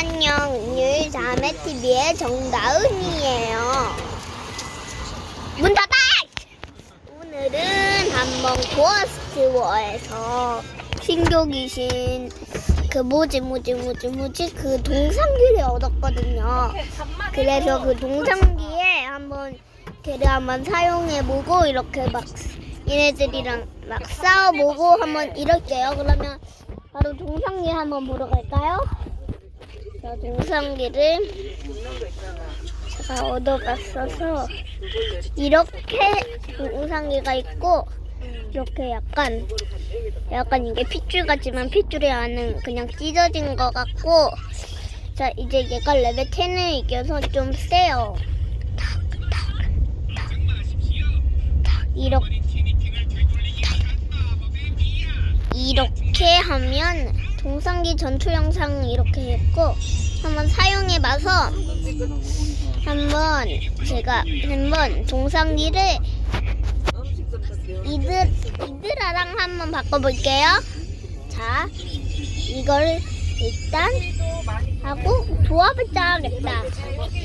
안녕, 오늘 자매TV의 정다은이에요. 문 닫아! 오늘은 한번 고아스트워에서 신교 귀신 그 뭐지 뭐지 뭐지 뭐지 그 동상기를 얻었거든요. 그래서 그 동상기에 한번 걔를 한번 사용해보고 이렇게 막 얘네들이랑 막 싸워보고 한번 이럴게요. 그러면 바로 동상기 한번 보러 갈까요? 자, 동상기를 제가 얻어갔어서 이렇게 동상기가 있고 이렇게 약간 약간 이게 핏줄 같지만 핏줄이 안은 그냥 찢어진 것 같고 자 이제 얘가 레벨 10을 이겨서 좀 세요. 탁, 탁, 탁, 탁, 이렇게 이렇게 하면 동상기 전투 영상 이렇게 했고 한번 사용해 봐서 한번 제가 한번 동상기를 이들 이들아랑 한번 바꿔볼게요. 자, 이걸 일단 하고 조합을 짜야겠다.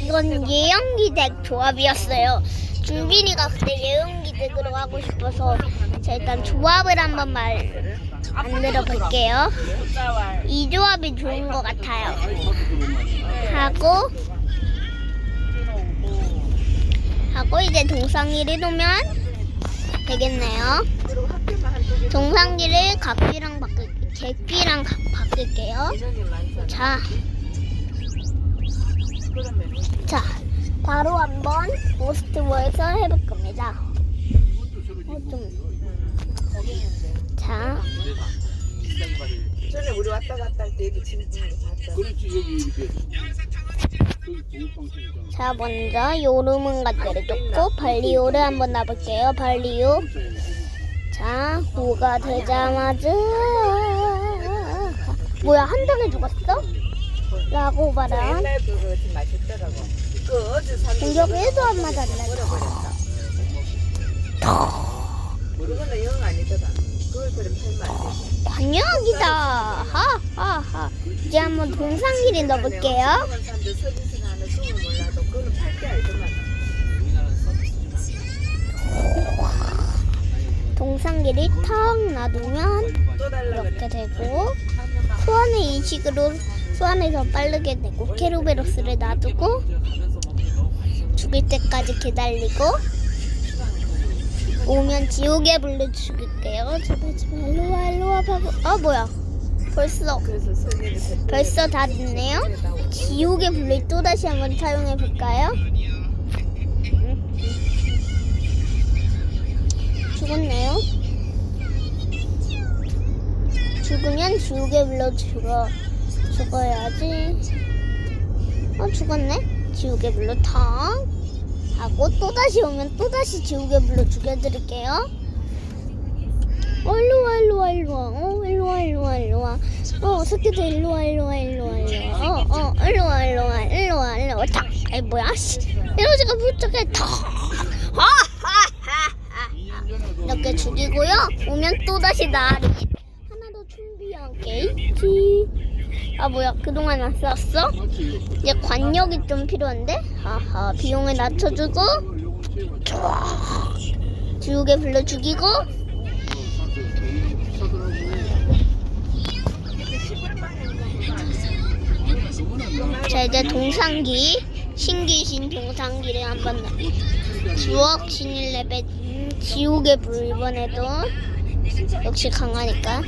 이건 예언기 덱 조합이었어요. 준빈이가 그때 예언기 덱으로 하고 싶어서 자 일단 조합을 한번 말 만들어 볼게요. 이 조합이 좋은 것 같아요. 하고 하고 이제 동상이를 놓으면 되겠네요. 동상기를 각기랑 바꿀 객기랑 가- 바꿀게요. 자, 자, 바로 한번 모스트워에서 해볼 겁니다. 어, 좀. 자, 전에 우리 왔다 갔다 할 때 여기 동방송이잖아. 자 먼저 요르문 가지를 쫓고 발리오를 한번 놔볼게요. 발리오. 자, 고가 되자마자 뭐야 한 방에 죽었어? 라고 저 봐라. 옛날 그거 좀 맛있더라고. 그 어제 산 공격 1도 안 맞았네. 버려버렸다. 그거는 영 아니더라. 그걸 그럼 팔면 안 되지. 관역이다. 하하하. 이제 한번 동상길에 넣어볼게요. 사람들 서비스나 하는 숨을 몰라도 그거는 팔게 알더만. 동상길을 턱 놔두면 또 달라 그래. 이렇게 되고 소환을 이 식으로 소환해서 빠르게 되고 케루베로스를 놔두고 죽일 때까지 기다리고 오면 지옥의 불로 죽일게요. 제발 제발 일로 와 일로 와 바보. 아 뭐야? 벌써. 벌써 다 됐네요. 지옥의 불을 또 다시 한번 사용해 볼까요? 죽었네요. 죽으면 지옥의 불로 죽어 죽어야지. 어 죽었네. 지옥의 불로 탕 하고 또 다시 오면 또 다시 지옥의 불로 죽여드릴게요. 어 일로 와 일로 와 일로 와. 어 일로 와 일로 와 일로 와. 어, 새끼들 일로 와, 일로 와, 일로 와, 일로 와. 어, 어, 일로 와, 일로 와, 일로 와, 일로 와. 탁. 아이 뭐야? 씨. 에너지가 부족해. 탁. 하, 하. 이렇게 죽이고요. 오면 또 다시 나를 하나 더 준비한 게 있지. 아 뭐야? 그동안 안 썼어? 이제 관역이 좀 필요한데? 하하. 비용을 낮춰주고. 지옥에 불러 죽이고 자 이제 동상기 신기신 동상기를 한번 지옥 신일 레벨 음, 지옥의 불 이번에도 역시 강하니까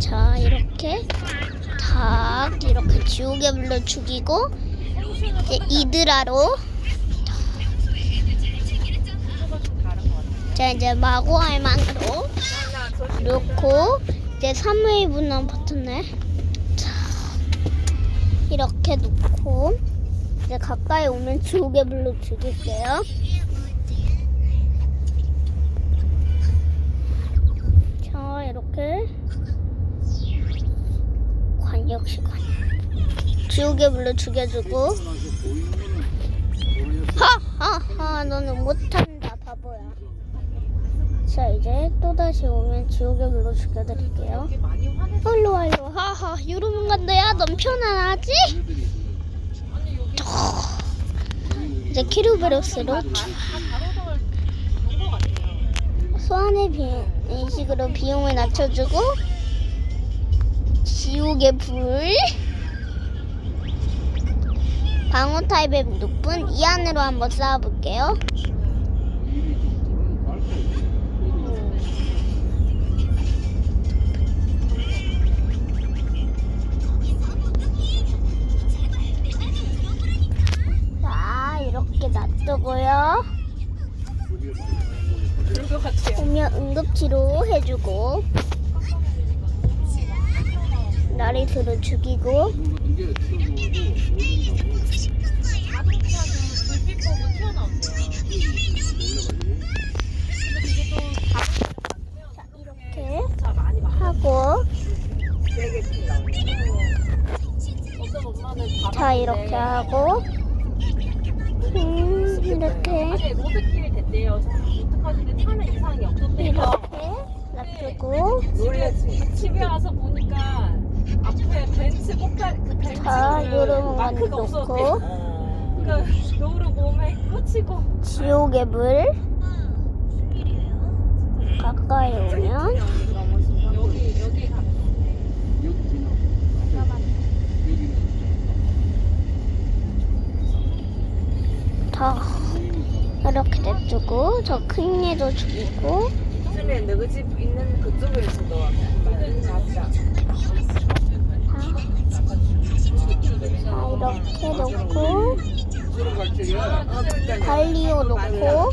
자 이렇게 탁 이렇게 지옥의 불로 죽이고 이제 이드라로 자 이제 마고 할 만으로 놓고 이제 3웨이브는 붙었네 자 이렇게 놓고 이제 가까이 오면 지옥의 불로 죽일게요. 자 이렇게 관 역시 관 지옥의 불로 죽여주고 하하하 너는 못한다 바보야 자 이제 또다시 오면 지옥의 불로 죽여드릴게요 많이 화냈어. 일로 와 일로 와 하하 유럽은 간다야 넌 편안하지? 이제 키루베로스로. 소환의 비, 이 식으로 비용을 낮춰주고 지옥의 불 방어 타입의 높은 이 안으로 한번 쌓아볼게요. 자 이렇게 놔두고요. 오면 응급치료 해주고 나리스로 죽이고 자, 이렇게 하고 자 이렇게 하고 음, 이렇게. 이렇게 놔두고. 집에 와서 보니까 앞에 벤츠 꽃갈 그 벤츠 자 요런 마크가 건 없었대. 놓고 어. 그러니까 노루 몸에 꽂히고 지옥의 불 가까이 오면 여기 여기 가. 다 이렇게 냅두고 저 큰 얘도 죽이고 전에 너희 집 있는 그쪽에서도 가자. 자 이렇게 놓고 발리오 놓고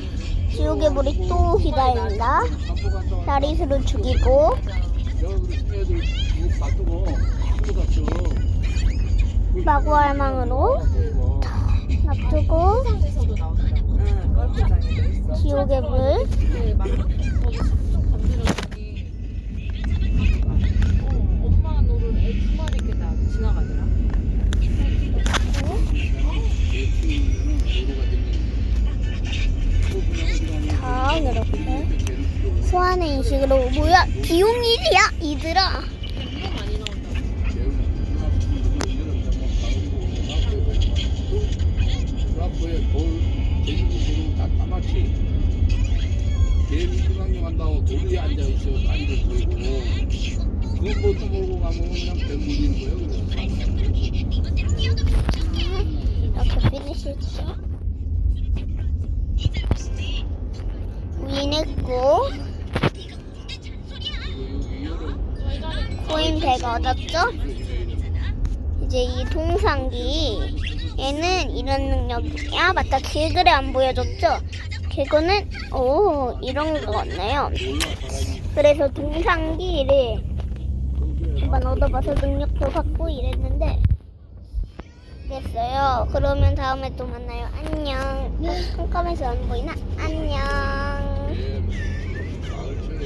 지옥의 불이 또 간다 나리스로 죽이고 마구알망으로 놔두고. 지옥의 불 이렇게 소환의 인식으로 뭐야 비용일이야 이들아 이거 많이 나온다. 앞에 돌 제주도 다 까맣지 개미 중앙에 간다고 돌에 앉아 있어 다리를 들고 그것도 몰고 가면 그냥 배 물리는 거예요 이렇게 피니시 위냈고 코인 100 얻었죠? 이제 이 동상기 얘는 이런 능력이야? 맞다. 개그를 안 보여줬죠? 개그는 오 이런 거 같네요. 그래서 동상기를 한번 얻어봐서 능력도 받고 이랬는데 됐어요. 그러면 다음에 또 만나요. 안녕. 깜깜해서 안 보이나? 안녕